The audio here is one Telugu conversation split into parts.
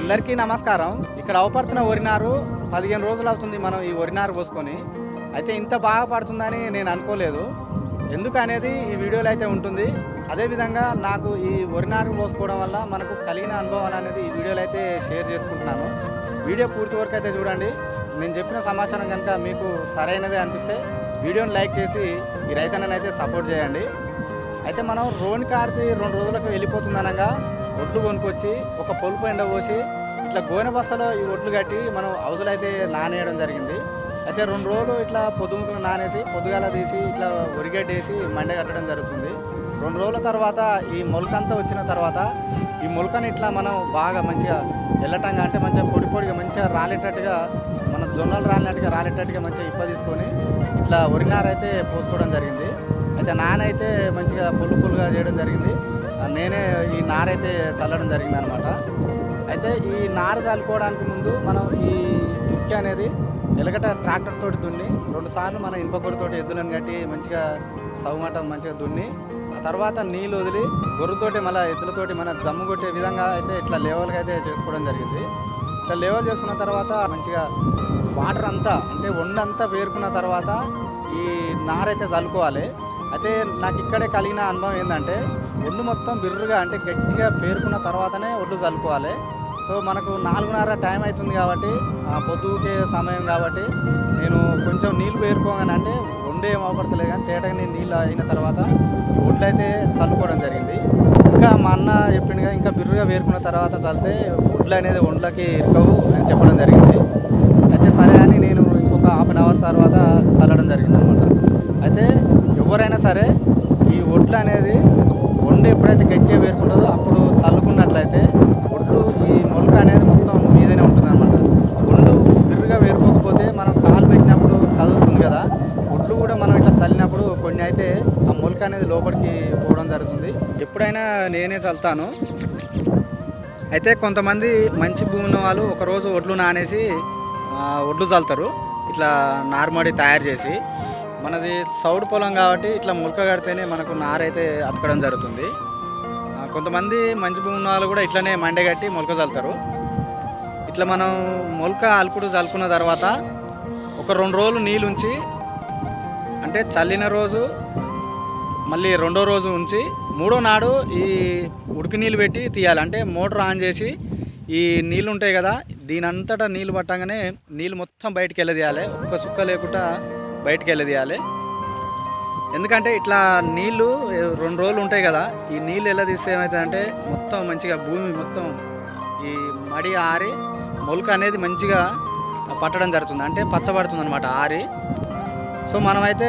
అందరికీ నమస్కారం. ఇక్కడ అవపడుతున్న వరినారు పదిహేను రోజులు అవుతుంది మనం ఈ వరినారు పోసుకొని. అయితే ఇంత బాగా పడుతుందని నేను అనుకోలేదు. ఎందుకు అనేది ఈ వీడియోలో అయితే ఉంటుంది. అదేవిధంగా నాకు ఈ వరినారు పోసుకోవడం వల్ల మనకు కలిగిన అనుభవాలు అనేది ఈ వీడియోలో అయితే షేర్ చేసుకుంటున్నాను. వీడియో పూర్తి వరకు అయితే చూడండి. నేను చెప్పిన సమాచారం కనుక మీకు సరైనదే అనిపిస్తే వీడియోని లైక్ చేసి ఈ రైతన్నని అయితే సపోర్ట్ చేయండి. అయితే మనం రోని కార్తి రెండు రోజులకు వెళ్ళిపోతుందనగా ఒడ్లు కొనుక్కొచ్చి ఒక పొలుపు ఎండ పోసి ఇట్లా గోనె బస్తలో ఈ ఒడ్లు కట్టి మనం అవసరం అయితే నానేయడం జరిగింది. అయితే రెండు రోజులు ఇట్లా పొద్దుముకలు నానేసి పొద్దుగాల తీసి ఇట్లా ఒరిగడ్డేసి మండే కట్టడం జరుగుతుంది. రెండు రోజుల తర్వాత ఈ మొలకంతా వచ్చిన తర్వాత ఈ మొలకని ఇట్లా మనం బాగా మంచిగా వెళ్ళటంగా అంటే మంచిగా పొడి పొడిగా మంచిగా రాలేటట్టుగా మన జొన్నలు రాలినట్టుగా రాలేటట్టుగా మంచిగా ఇప్ప తీసుకొని ఇట్లా ఒరినారైతే పోసుకోవడం జరిగింది. అయితే నానైతే మంచిగా పుల్లు పుల్లుగా చేయడం జరిగింది. నేనే ఈ నారైతే చల్లడం జరిగింది అనమాట అయితే ఈ నార చల్లుకోవడానికి ముందు మనం ఈ దుక్కి అనేది ఎలగట ట్రాక్టర్ తోటి దున్ని రెండుసార్లు మనం మన ఎద్దులను కట్టి మంచిగా సౌమటం మంచిగా దున్ని ఆ తర్వాత నీళ్ళు వదిలి గొర్రెతోటి మళ్ళీ ఎద్దులతోటి మన జమ్ము కొట్టే విధంగా అయితే ఇట్లా లెవెల్గా అయితే చేసుకోవడం జరిగింది. ఇట్లా లెవెల్ చేసుకున్న తర్వాత మంచిగా వాటర్ అంతా అంటే వండంతా వేరుకున్న తర్వాత ఈ నారైతే చల్లుకోవాలి. అయితే నాకు ఇక్కడే కలిగిన అనుభవం ఏంటంటే ఒడ్డు మొత్తం బిర్రుగా అంటే గట్టిగా పేరుకున్న తర్వాతనే ఒడ్డు చల్లుకోవాలి సో మనకు నాలుగున్నర టైం అవుతుంది కాబట్టి ఆ పొద్దుకే సమయం కాబట్టి నేను కొంచెం నీళ్ళు పేరుకోగానే అంటే వండే ఏం అవపడతలేదు కానీ తేటగా నేను నీళ్ళు అయిన తర్వాత ఒడ్లు అయితే చల్లుకోవడం జరిగింది. ఇంకా మా అన్న చెప్పిండుగా ఇంకా బిర్రుగా వేరుకున్న తర్వాత చల్లితే ఒడ్లు అనేది ఒండ్లకి ఇరుకవు అని చెప్పడం జరిగింది. అయితే సరే అని నేను ఇంకొక హాఫ్ అన్ అవర్ తర్వాత చల్లడం జరిగింది అనమాట అయితే ఎవరైనా సరే ఈ ఒడ్లు అనేది ఒండు ఎప్పుడైతే గట్టిగా వేరుకుంటుందో అప్పుడు చల్లుకున్నట్లయితే ఒడ్లు ఈ మొలక అనేది మొత్తం మీదనే ఉంటుంది అనమాట ఒండు బిర్రుగా వేరుకోకపోతే మనం కాలు పెట్టినప్పుడు కదులుతుంది కదా. ఒడ్లు కూడా మనం ఇట్లా చల్లినప్పుడు కొన్ని అయితే ఆ మొలక అనేది లోపలికి పోవడం జరుగుతుంది. ఎప్పుడైనా నేనే చల్లుతాను. అయితే కొంతమంది మంచి భూమి ఉన్న వాళ్ళు ఒకరోజు ఒడ్లు నానేసి ఒడ్లు చల్లుతారు. ఇట్లా నార్మడి తయారు చేసి మనది సౌడు పొలం కాబట్టి ఇట్లా ములక కడితేనే మనకు నారైతే అతకడం జరుగుతుంది. కొంతమంది మంచి భూమి ఉన్న వాళ్ళు కూడా ఇట్లనే మండే కట్టి మొలక చల్లుతారు. ఇట్లా మనం మొలక అలుకుడు చల్లుకున్న తర్వాత ఒక రెండు రోజులు నీళ్ళు ఉంచి అంటే చల్లిన రోజు మళ్ళీ రెండో రోజు ఉంచి మూడో నాడు ఈ ఉడికి నీళ్ళు పెట్టి తీయాలి. అంటే మోటార్ ఆన్ చేసి ఈ నీళ్ళు ఉంటాయి కదా దీని అంతటా నీళ్ళు పట్టగానే నీళ్ళు మొత్తం బయటికి వెళ్ళదీయాలి. ఒక్క సుక్క లేకుండా బయటికి వెళ్ళదీయాలి ఎందుకంటే ఇట్లా నీళ్ళు రెండు రోజులు ఉంటాయి కదా ఈ నీళ్ళు ఎలా తీస్తే ఏమవుతుందంటే మొత్తం మంచిగా భూమి మొత్తం ఈ మడి ఆరి మొలక అనేది మంచిగా పట్టడం జరుగుతుంది. అంటే పచ్చబడుతుంది అనమాట ఆరి. సో మనమైతే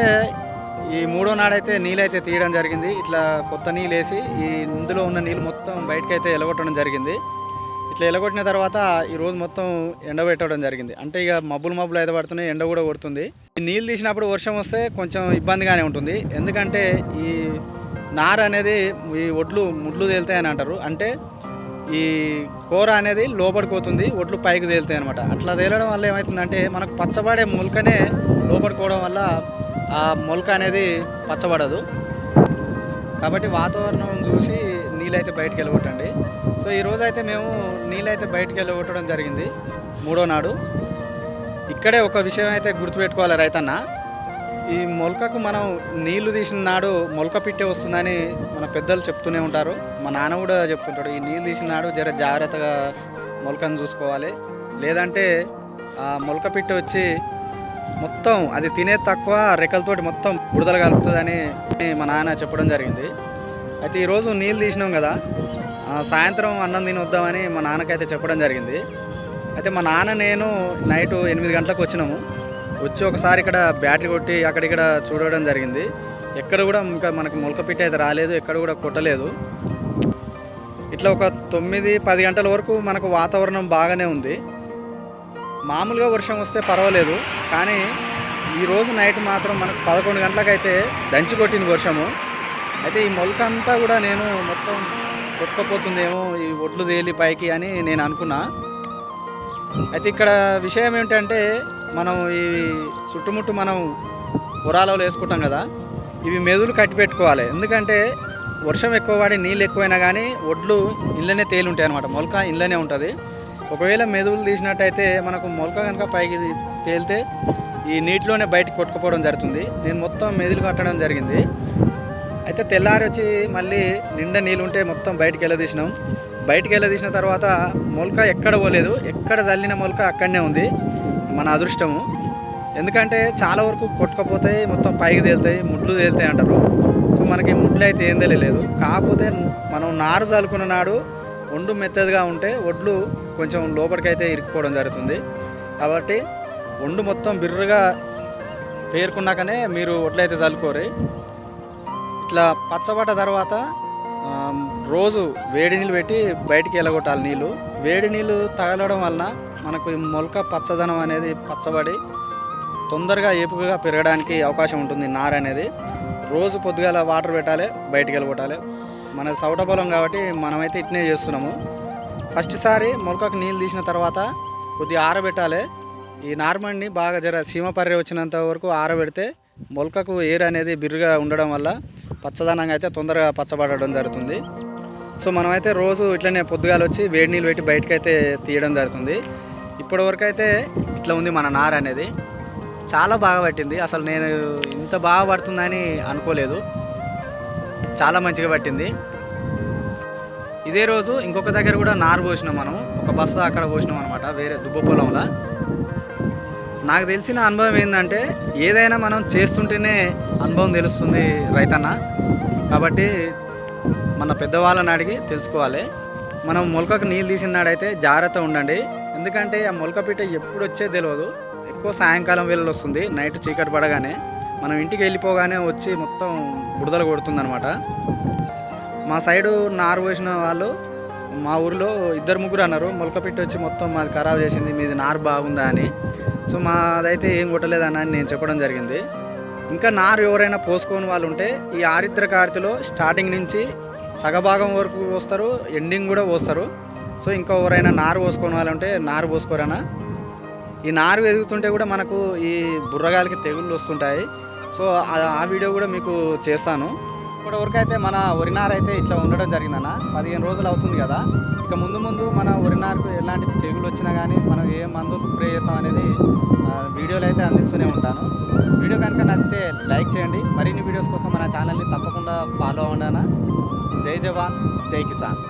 ఈ మూడో నాడైతే నీళ్ళు అయితే తీయడం జరిగింది. ఇట్లా కొత్త నీళ్ళు వేసి ఈ ఇందులో ఉన్న నీళ్ళు మొత్తం బయటకైతే అయితే ఎలగొట్టడం జరిగింది. ఇట్లా ఎలగొట్టిన తర్వాత ఈ రోజు మొత్తం ఎండబెట్టడం జరిగింది. అంటే ఇక మబ్బులు మబ్బులు అయితే పడుతున్నాయి ఎండ కూడా కొడుతుంది. ఈ నీళ్ళు తీసినప్పుడు వర్షం వస్తే కొంచెం ఇబ్బందిగానే ఉంటుంది. ఎందుకంటే ఈ నార అనేది ఈ ఒడ్లు ముడ్లు తేలుతాయని అంటారు. అంటే ఈ కూర అనేది లోపడిపోతుంది పోతుంది ఒడ్లు పైకి తేలుతాయి అనమాట అట్లా తేలడం వల్ల ఏమవుతుందంటే మనకు పచ్చబడే మొలకనే లోపడిపోవడం వల్ల ఆ మొలక అనేది పచ్చబడదు. కాబట్టి వాతావరణం చూసి నీళ్ళైతే బయటికి వెళ్ళగొట్టండి. సో ఈ రోజు అయితే మేము నీళ్ళైతే బయటికి వెళ్ళగొట్టడం జరిగింది మూడో నాడు. ఇక్కడే ఒక విషయం అయితే గుర్తుపెట్టుకోవాలి రైతన్న. ఈ మొలకకు మనం నీళ్ళు తీసిన నాడు మొలక పిట్టే వస్తుందని మన పెద్దలు చెప్తూనే ఉంటారు. మా నాన్న కూడా చెప్తుంటాడు ఈ నీళ్ళు తీసిన నాడు జర జాగ్రత్తగా మొలకను చూసుకోవాలి. లేదంటే ఆ మొలక పిట్ట వచ్చి మొత్తం అది తినే తక్కువ రెక్కలతోటి మొత్తం బుడదలు కలుపుతుందని మా నాన్న చెప్పడం జరిగింది. అయితే ఈరోజు నీళ్ళు తీసినాం కదా. సాయంత్రం అన్నం తిని వద్దామని మా నాన్నకైతే చెప్పడం జరిగింది. అయితే మా నాన్న నేను నైట్ ఎనిమిది గంటలకు వచ్చినాము. వచ్చి ఒకసారి ఇక్కడ బ్యాటరీ కొట్టి అక్కడిక్కడ చూడడం జరిగింది. ఎక్కడ కూడా ఇంకా మనకి మొలకపిట్ట అయితే రాలేదు ఎక్కడ కూడా కొట్టలేదు. ఇట్లా ఒక తొమ్మిది పది గంటల వరకు మనకు వాతావరణం బాగానే ఉంది. మామూలుగా వర్షం వస్తే పర్వాలేదు కానీ ఈరోజు నైట్ మాత్రం మనకు పదకొండు గంటలకైతే దంచి కొట్టింది వర్షము. అయితే ఈ మొలక అంతా కూడా నేను మొత్తం కొట్టుకపోతుందేమో ఈ ఒడ్లు తేలి పైకి అని నేను అనుకున్నా. అయితే ఇక్కడ విషయం ఏంటంటే మనం ఈ చుట్టుముట్టు మనం ఉరాలలో వేసుకుంటాం కదా ఇవి మెదులు కట్టి పెట్టుకోవాలి. ఎందుకంటే వర్షం ఎక్కువ పడి నీళ్ళు ఎక్కువైనా కానీ ఒడ్లు ఇళ్ళనే తేలి ఉంటాయి అనమాట మొలక ఇళ్ళనే ఉంటుంది. ఒకవేళ మెదువులు తీసినట్టయితే మనకు మొలక కనుక పైకి తేలితే ఈ నీటిలోనే బయటకు కొట్టుకుపోవడం జరుగుతుంది. నేను మొత్తం మెదులు కట్టడం జరిగింది. అయితే తెల్లారి వచ్చి మళ్ళీ నిండా నీళ్ళు ఉంటే మొత్తం బయటికి వెళ్ళదీసినాం. బయటికి వెళ్ళదీసిన తర్వాత మొలక ఎక్కడ పోలేదు. ఎక్కడ చల్లిన మొలక అక్కడనే ఉంది. మన అదృష్టము. ఎందుకంటే చాలా వరకు కొట్టుకపోతాయి మొత్తం పైకి తేలుతాయి ముడ్లు తేలుతాయి అంటారు. సో మనకి ముడ్లు అయితే ఏం తెలియలేదు. కాకపోతే మనం నారు చల్లుకున్న నాడు ఒండు మెత్తదిగా ఉంటే ఒడ్లు కొంచెం లోపలికైతే ఇరుక్కుపోవడం జరుగుతుంది. కాబట్టి ఒండు మొత్తం బిర్రగా పేరుకున్నాకనే మీరు ఒడ్లైతే చల్లుకోరు ఇట్లా పచ్చబడ్డ తర్వాత రోజు వేడి నీళ్ళు పెట్టి బయటికి వెళ్ళగొట్టాలి నీళ్ళు. వేడి నీళ్ళు తగలడం వలన మనకు మొలక పచ్చదనం అనేది పచ్చబడి తొందరగా ఏపుగా పెరగడానికి అవకాశం ఉంటుంది నార అనేది. రోజు పొద్దుగాల వాటర్ పెట్టాలి బయటికి వెళ్ళగొట్టాలి మన సౌట పొలం కాబట్టి మనమైతే ఇట్నే చేస్తున్నాము. ఫస్ట్ సారి మొలకకు నీళ్ళు తీసిన తర్వాత కొద్దిగా ఆరబెట్టాలి. ఈ నార్మల్ని బాగా జర సీమ పర్రె వచ్చినంత వరకు ఆరబెడితే మొలకకు ఏరు అనేది బిర్రుగా ఉండడం వల్ల పచ్చదనంగా అయితే తొందరగా పచ్చబడడం జరుగుతుంది. సో మనమైతే రోజు ఇట్లనే పొద్దుగాల వచ్చి వేడి నీళ్ళు పెట్టి బయటకు అయితే తీయడం జరుగుతుంది. ఇప్పటి వరకు అయితే ఇట్లా ఉంది మన నార అనేది. చాలా బాగా పట్టింది. అసలు నేను ఇంత బాగా పడుతుందని అనుకోలేదు. చాలా మంచిగా పట్టింది. ఇదే రోజు ఇంకొక దగ్గర కూడా నారు పోసినాం మనం. ఒక బస్తా అక్కడ పోసినాం అనమాట వేరే దుబ్బ పొలంలో. నాకు తెలిసిన అనుభవం ఏంటంటే ఏదైనా మనం చేస్తుంటేనే అనుభవం తెలుస్తుంది రైతన్న. కాబట్టి మన పెద్దవాళ్ళని అడిగి తెలుసుకోవాలి. మనం మొలకకు నీళ్ళు తీసిన నాడైతే జాగ్రత్త ఉండండి. ఎందుకంటే ఆ మొలక పీట ఎప్పుడు వచ్చేది తెలియదు ఎక్కువ సాయంకాలం వేళలు వస్తుంది నైట్ చీకటి పడగానే. మనం ఇంటికి వెళ్ళిపోగానే వచ్చి మొత్తం బుడదలు కొడుతుందనమాట మా సైడు నారు పోసిన వాళ్ళు మా ఊరిలో ఇద్దరు ముగ్గురు అన్నారు. మొలకపెట్టి వచ్చి మొత్తం మాది ఖరాబ్ చేసింది మీది నారు బాగుందా అని. సో మాదైతే ఏం కొట్టలేదని అని నేను చెప్పడం జరిగింది. ఇంకా నారు ఎవరైనా పోసుకోని వాళ్ళు ఉంటే ఈ ఆరిద్ర కార్తిలో స్టార్టింగ్ నుంచి సగభాగం వరకు పోస్తారు ఎండింగ్ కూడా పోస్తారు. సో ఇంకా ఎవరైనా నారు పోసుకోని వాళ్ళు ఉంటే నారు పోసుకోరనా ఈ నారు ఎదుగుతుంటే కూడా మనకు ఈ బుర్రగాలికి తెగుళ్ళు వస్తుంటాయి. సో ఆ వీడియో కూడా మీకు చేస్తాను. ఇప్పటి వరకు అయితే మన ఒరినార్ అయితే ఇట్లా ఉండడం జరిగిందన్న. పదిహేను రోజులు అవుతుంది కదా. ఇక ముందు ముందు మన ఒరినార్కు ఎలాంటి తెగులు వచ్చినా కానీ మనం ఏ మందులు స్ప్రే చేస్తాం అనేది వీడియోలు అయితే అందిస్తూనే ఉంటాను. వీడియో కనుక నచ్చితే లైక్ చేయండి. మరిన్ని వీడియోస్ కోసం మన ఛానల్ని తప్పకుండా ఫాలో అవ్వండి జై జవాన్ జై కిసాన్.